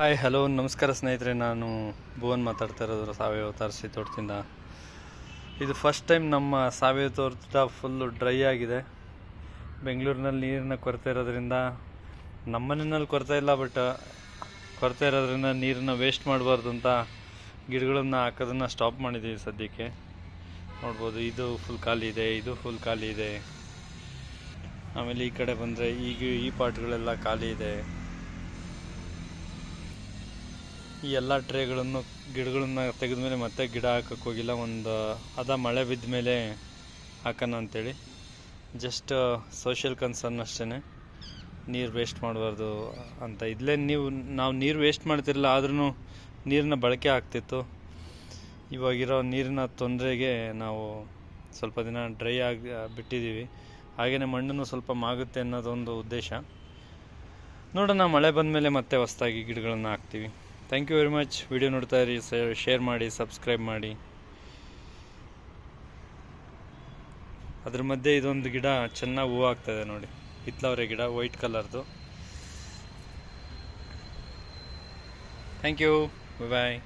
Hi hello ನಮಸ್ಕಾರ ಸ್ನೇಹಿತರೆ. ನಾನು ಭುವನ್ ಮಾತಾಡ್ತಾ ಇರೋದು ಸಾವಯವ ತರಿಸಿ ತೋಟದಿಂದ. ಇದು ಫಸ್ಟ್ ಟೈಮ್ ನಮ್ಮ ಸಾವಯವ ತೋಟ ಫುಲ್ಲು ಡ್ರೈ ಆಗಿದೆ. ಬೆಂಗಳೂರಿನಲ್ಲಿ ನೀರಿನ ಕೊರತೆ ಇರೋದ್ರಿಂದ ನಮ್ಮ ಮನೆಯಲ್ಲಿ ಕೊರತೆ ಇಲ್ಲ ಬಟ್ ಕೊರತೆ ಇರೋದ್ರಿಂದ ನೀರನ್ನ ವೇಸ್ಟ್ ಮಾಡಬಾರ್ದು ಅಂತ ಗಿಡಗಳನ್ನು ಹಾಕೋದನ್ನು ಸ್ಟಾಪ್ ಮಾಡಿದ್ದೀವಿ ಸದ್ಯಕ್ಕೆ. ನೋಡ್ಬೋದು, ಇದು ಫುಲ್ ಖಾಲಿ ಇದೆ, ಇದು ಫುಲ್ ಖಾಲಿ ಇದೆ. ಆಮೇಲೆ ಈ ಕಡೆ ಬಂದರೆ ಈಗ ಈ ಪಾಟ್ಗಳೆಲ್ಲ ಖಾಲಿ ಇದೆ. ಈ ಎಲ್ಲ ಟ್ರೇಗಳನ್ನು, ಗಿಡಗಳನ್ನು ತೆಗೆದ ಮೇಲೆ ಮತ್ತೆ ಗಿಡ ಹಾಕಕ್ಕೆ ಹೋಗಿಲ್ಲ. ಒಂದು ಅದ ಮಳೆ ಬಿದ್ದ ಮೇಲೆ ಹಾಕೋಣ ಅಂತೇಳಿ. ಜಸ್ಟ್ ಸೋಷಿಯಲ್ ಕನ್ಸರ್ನ್ ಅಷ್ಟೇ ನೀರು ವೇಸ್ಟ್ ಮಾಡಬಾರ್ದು ಅಂತ. ಇಲ್ಲೇ ನೀವು, ನಾವು ನೀರು ವೇಸ್ಟ್ ಮಾಡ್ತಿರಲಿಲ್ಲ ಆದ್ರೂ ನೀರನ್ನ ಬಳಕೆ ಆಗ್ತಿತ್ತು. ಇವಾಗಿರೋ ನೀರಿನ ತೊಂದರೆಗೆ ನಾವು ಸ್ವಲ್ಪ ದಿನ ಡ್ರೈ ಆಗಿ ಬಿಟ್ಟಿದ್ದೀವಿ ಹಾಗೆಯೇ ಮಣ್ಣನ್ನು ಸ್ವಲ್ಪ ಮಾಗುತ್ತೆ ಅನ್ನೋದೊಂದು ಉದ್ದೇಶ. ನೋಡೋಣ, ಮಳೆ ಬಂದ ಮೇಲೆ ಮತ್ತೆ ಹೊಸ್ದಾಗಿ ಗಿಡಗಳನ್ನು ಹಾಕ್ತೀವಿ. Thank you very much video ನೋಡ್ತಾ ಇರಿ ಶೇರ್ ಮಾಡಿ ಸಬ್ಸ್ಕ್ರೈಬ್ ಮಾಡಿ. ಅದ್ರ ಮಧ್ಯೆ ಇದೊಂದು ಗಿಡ, ಚೆನ್ನಾಗಿ ಹೂವು ಆಗ್ತದೆ ನೋಡಿ. ಹಿತ್ಲವರೆ ಗಿಡ ವೈಟ್ ಕಲರ್ದು ಥ್ಯಾಂಕ್ ಯು ಬಾಯ್